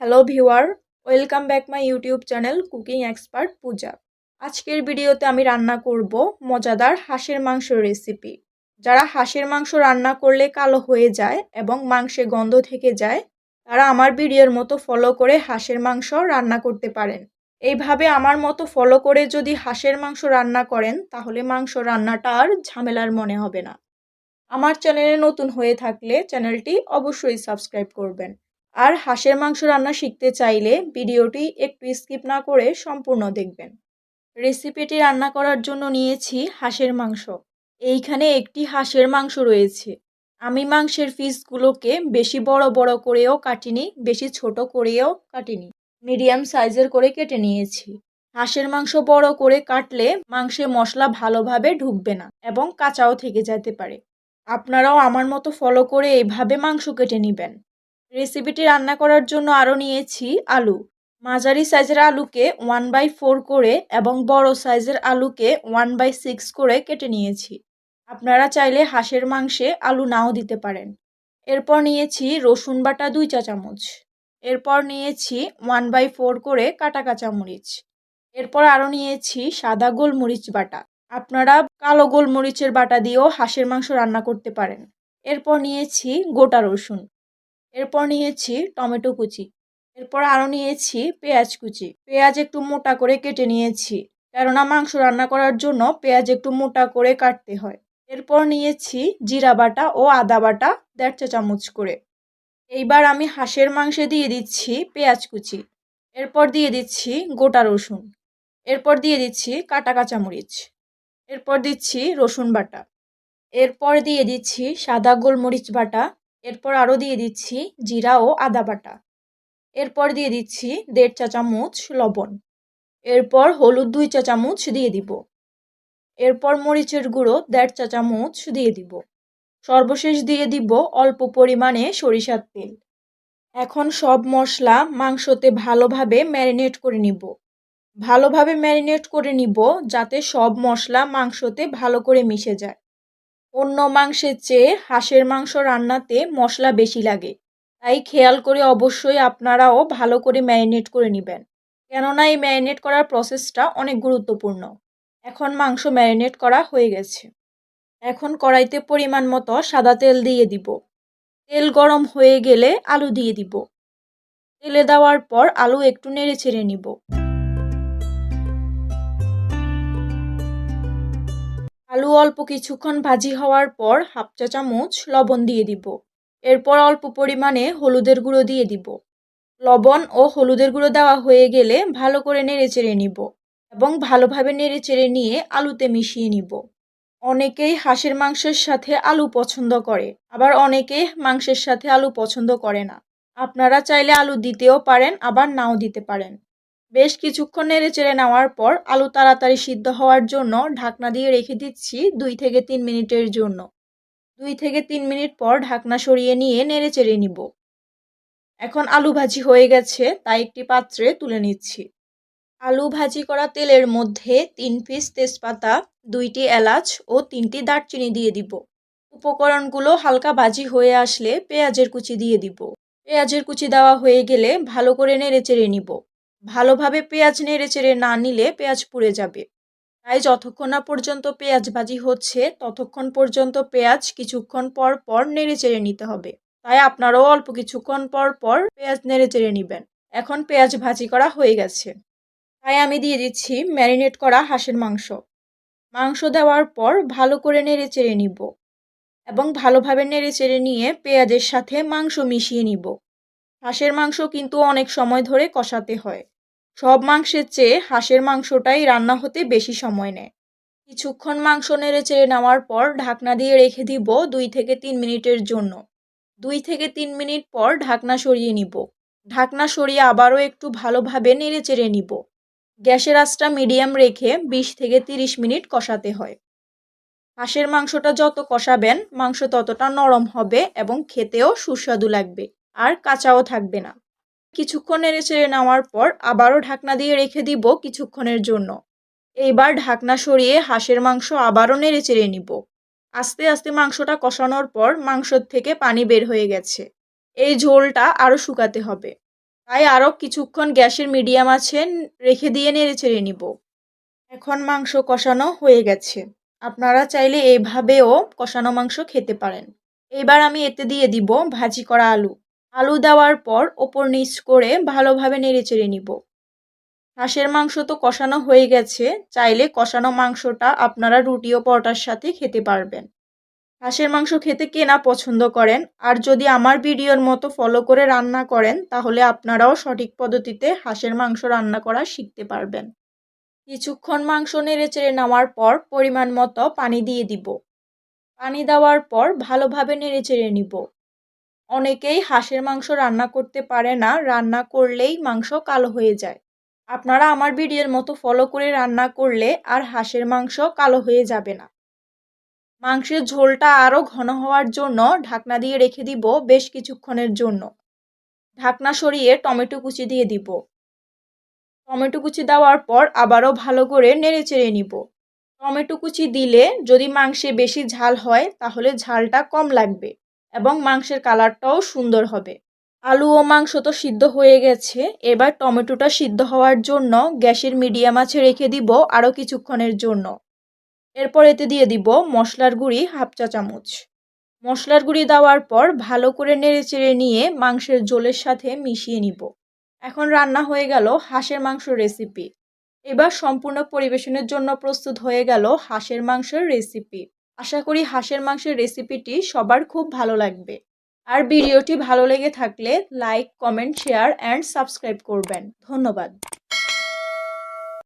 Hello viewer welcome back my YouTube channel cooking expert Puja আজকের ভিডিওতে আমি রান্না করব মজাদার হাঁসের মাংসের রেসিপি যারা হাঁসের মাংস রান্না করলে কালো হয়ে যায় এবং মাংসে গন্ধ থেকে যায়, তারা আমার ভিডিওর মতো ফলো করে হাঁসের মাংস রান্না করতে পারেন। এইভাবে আমার মতো ফলো করে যদি হাঁসের মাংস রান্না করেন, তাহলে মাংস রান্নাটা আর ঝামেলার মনে হবে না। আমার চ্যানেলে নতুন হয়ে থাকলে চ্যানেলটি অবশ্যই সাবস্ক্রাইব করবেন। আর হাঁসের মাংস রান্না শিখতে চাইলে ভিডিওটি একটু স্কিপ না করে সম্পূর্ণ দেখবেন। রেসিপিটি রান্না করার জন্য নিয়েছি হাঁসের মাংস। এইখানে একটি হাঁসের মাংস রয়েছে। আমি মাংসের পিসগুলোকে বেশি বড় বড় করেও কাটিনি, বেশি ছোট করেও কাটিনি। মিডিয়াম সাইজের করে কেটে নিয়েছি। হাঁসের মাংস বড় করে কাটলে মাংসে মশলা ভালোভাবে ঢুকবে না এবং কাঁচাও থেকে যেতে পারে। আপনারাও আমার মতো ফলো করে এইভাবে মাংস কেটে নেবেন। রেসিপিটি রান্না করার জন্য আরও নিয়েছি আলু। মাঝারি সাইজের আলুকে ওয়ান বাই ফোর করে এবং বড় সাইজের আলুকে ওয়ান বাই সিক্স করে কেটে নিয়েছি। আপনারা চাইলে হাঁসের মাংসে আলু নাও দিতে পারেন। এরপর নিয়েছি রসুন বাটা দুই চা চামচ। এরপর নিয়েছি ওয়ান বাই ফোর করে কাটা কাঁচামরিচ এরপর আরও নিয়েছি সাদা গোলমরিচ বাটা। আপনারা কালো গোলমরিচের বাটা দিয়েও হাঁসের মাংস রান্না করতে পারেন। এরপর নিয়েছি গোটা রসুন। এরপর নিয়েছি টমেটো কুচি, এরপর আরও নিয়েছি পেঁয়াজ কুচি। পেঁয়াজ একটু মোটা করে কেটে নিয়েছি, কেননা মাংস রান্না করার জন্য পেঁয়াজ একটু মোটা করে কাটতে হয়। এরপর নিয়েছি জিরা বাটা ও আদা বাটা দেড় চা চামচ করে। এইবার আমি হাঁসের মাংসে দিয়ে দিচ্ছি পেঁয়াজ কুচি, এরপর দিয়ে দিচ্ছি গোটা রসুন, এরপর দিয়ে দিচ্ছি কাটা কাঁচামরিচ, এরপর দিচ্ছি রসুন বাটা, এরপর দিয়ে দিচ্ছি সাদা গোলমরিচ বাটা এরপর আরও দিয়ে দিচ্ছি জিরা ও আদা বাটা। এরপর দিয়ে দিচ্ছি দেড় চা চামচ লবণ। এরপর হলুদ দুই চা চামচ দিয়ে দিব। এরপর মরিচের গুঁড়ো দেড় চা চামচ দিয়ে দিব। সর্বশেষ দিয়ে দিব অল্প পরিমাণে সরিষার তেল। এখন সব মশলা মাংসতে ভালোভাবে ম্যারিনেট করে নিব। ভালোভাবে ম্যারিনেট করে নিব যাতে সব মশলা মাংসতে ভালো করে মিশে যায়। অন্য মাংসের চেয়ে হাঁসের মাংস রান্নাতে মশলা বেশি লাগে। তাই খেয়াল করে অবশ্যই আপনারাও ভালো করে ম্যারিনেট করে নেবেন। কেননা এই ম্যারিনেট করার প্রসেসটা অনেক গুরুত্বপূর্ণ। এখন মাংস ম্যারিনেট করা হয়ে গেছে। এখন কড়াইতে পরিমাণ মতো সাদা তেল দিয়ে দিব। তেল গরম হয়ে গেলে আলু দিয়ে দিব। তেলে দেওয়ার পর আলু একটু নেড়ে ছেড়ে নিব। আলু অল্প কিছুক্ষণ ভাজি হওয়ার পর হাফ চা চামচ লবণ দিয়ে দিব। এরপর অল্প পরিমাণে হলুদের গুঁড়ো দিয়ে দিব। লবণ ও হলুদের গুঁড়ো দেওয়া হয়ে গেলে ভালো করে নেড়ে চেড়ে নিব এবং ভালোভাবে নেড়ে চেড়ে নিয়ে আলুতে মিশিয়ে নিব। অনেকেই হাঁসের মাংসের সাথে আলু পছন্দ করে, আবার অনেকে মাংসের সাথে আলু পছন্দ করে না। আপনারা চাইলে আলু দিতেও পারেন, আবার নাও দিতে পারেন। বেশ কিছুক্ষণ নেড়ে চেড়ে নেওয়ার পর আলু তাড়াতাড়ি সিদ্ধ হওয়ার জন্য ঢাকনা দিয়ে রেখে দিচ্ছি দুই থেকে তিন মিনিটের জন্য। দুই থেকে তিন মিনিট পর ঢাকনা সরিয়ে নিয়ে নেড়ে চেড়ে নিব। এখন আলু ভাজি হয়ে গেছে, তাই একটি পাত্রে তুলে নিচ্ছি। আলু ভাজি করা তেলের মধ্যে তিন পিস তেজপাতা, দুইটি এলাচ ও তিনটি দারচিনি দিয়ে দিব। উপকরণগুলো হালকা ভাজি হয়ে আসলে পেঁয়াজের কুচি দিয়ে দিব। পেঁয়াজের কুচি দেওয়া হয়ে গেলে ভালো করে নেড়ে চেড়ে নিব। ভালোভাবে পেঁয়াজ নেড়ে চেড়ে না নিলে পেঁয়াজ পুড়ে যাবে। তাই যতক্ষণ না পর্যন্ত পেঁয়াজ ভাজি হচ্ছে, ততক্ষণ পর্যন্ত পেঁয়াজ কিছুক্ষণ পর পর নেড়ে চেড়ে নিতে হবে। তাই আপনারাও অল্প কিছুক্ষণ পর পর পেঁয়াজ নেড়ে চেড়ে নেবেন। এখন পেঁয়াজ ভাজি করা হয়ে গেছে। তাই আমি দিয়ে দিচ্ছি ম্যারিনেট করা হাঁসের মাংস। মাংস দেওয়ার পর ভালো করে নেড়ে চেড়ে নিব এবং ভালোভাবে নেড়ে চেড়ে নিয়ে পেঁয়াজের সাথে মাংস মিশিয়ে নিব। হাঁসের মাংস কিন্তু অনেক সময় ধরে কষাতে হয়। সব মাংসের চেয়ে হাঁসের মাংসটাই রান্না হতে বেশি সময় নেয়। কিছুক্ষণ মাংস নেড়ে চেড়ে নেওয়ার পর ঢাকনা দিয়ে রেখে দিব দুই থেকে তিন মিনিটের জন্য। দুই থেকে তিন মিনিট পর ঢাকনা সরিয়ে নিব। ঢাকনা সরিয়ে আবারও একটু ভালোভাবে নেড়ে চেড়ে নিব। গ্যাসের আঁচটা মিডিয়াম রেখে বিশ থেকে তিরিশ মিনিট কষাতে হয়। হাঁসের মাংসটা যত কষাবেন, মাংস ততটা নরম হবে এবং খেতেও সুস্বাদু লাগবে, আর কাঁচাও থাকবে না। কিছুক্ষণ নেড়ে চেড়ে নেওয়ার পর আবারও ঢাকনা দিয়ে রেখে দিব কিছুক্ষণের জন্য। এইবার ঢাকনা সরিয়ে হাঁসের মাংস আবারও নেড়ে চেড়ে নিব। আস্তে আস্তে মাংসটা কষানোর পর মাংসর থেকে পানি বের হয়ে গেছে। এই ঝোলটা আরও শুকাতে হবে। তাই আরও কিছুক্ষণ গ্যাসের মিডিয়াম আছে, রেখে দিয়ে নেড়ে চেড়ে নিব। এখন মাংস কষানো হয়ে গেছে। আপনারা চাইলে এইভাবেও কষানো মাংস খেতে পারেন। এবার আমি এতে দিয়ে দিব ভাজি করা আলু। আলু দেওয়ার পর ওপর নিচ করে ভালোভাবে নেড়ে চেড়ে নিব। হাঁসের মাংস তো কষানো হয়ে গেছে, চাইলে কষানো মাংসটা আপনারা রুটি ও পরোটার সাথে খেতে পারবেন। হাঁসের মাংস খেতে কে না পছন্দ করেন, আর যদি আমার ভিডিওর মতো ফলো করে রান্না করেন, তাহলে আপনারাও সঠিক পদ্ধতিতে হাঁসের মাংস রান্না করা শিখতে পারবেন। কিছুক্ষণ মাংস নেড়ে চেড়ে নেওয়ার পর পরিমাণ মতো পানি দিয়ে দিব। পানি দেওয়ার পর ভালোভাবে নেড়ে চেড়ে নিব। অনেকেই হাঁসের মাংস রান্না করতে পারে না, রান্না করলেই মাংস কালো হয়ে যায়। আপনারা আমার ভিডিওর মতো ফলো করে রান্না করলে আর হাঁসের মাংস কালো হয়ে যাবে না। মাংসের ঝোলটা আরও ঘন হওয়ার জন্য ঢাকনা দিয়ে রেখে দিব বেশ কিছুক্ষণের জন্য। ঢাকনা সরিয়ে টমেটো কুচি দিয়ে দিব। টমেটো কুচি দেওয়ার পর আবারও ভালো করে নেড়ে চেড়ে নিব। টমেটো কুচি দিলে যদি মাংসে বেশি ঝাল হয় তাহলে ঝালটা কম লাগবে। এবং মাংসের কালারটাও সুন্দর হবে। আলু ও মাংস তো সিদ্ধ হয়ে গেছে। এবার টমেটোটা সিদ্ধ হওয়ার জন্য গ্যাসের মিডিয়াম আছে রেখে দিব আরও কিছুক্ষণের জন্য। এরপর এতে দিয়ে দিব মশলার গুঁড়ি হাফ চা চামচ। মশলার গুঁড়ি দেওয়ার পর ভালো করে নেড়ে চেড়ে নিয়ে মাংসের ঝোলের সাথে মিশিয়ে নিব। এখন রান্না হয়ে গেল হাঁসের মাংস রেসিপি এবার সম্পূর্ণ পরিবেশনের জন্য প্রস্তুত হয়ে গেল হাঁসের মাংসের রেসিপি আশা করি হাঁসের মাংসের রেসিপিটি সবার খুব ভালো লাগবে। আর ভিডিওটি ভালো লেগে থাকলে like comment share and subscribe করবেন। ধন্যবাদ।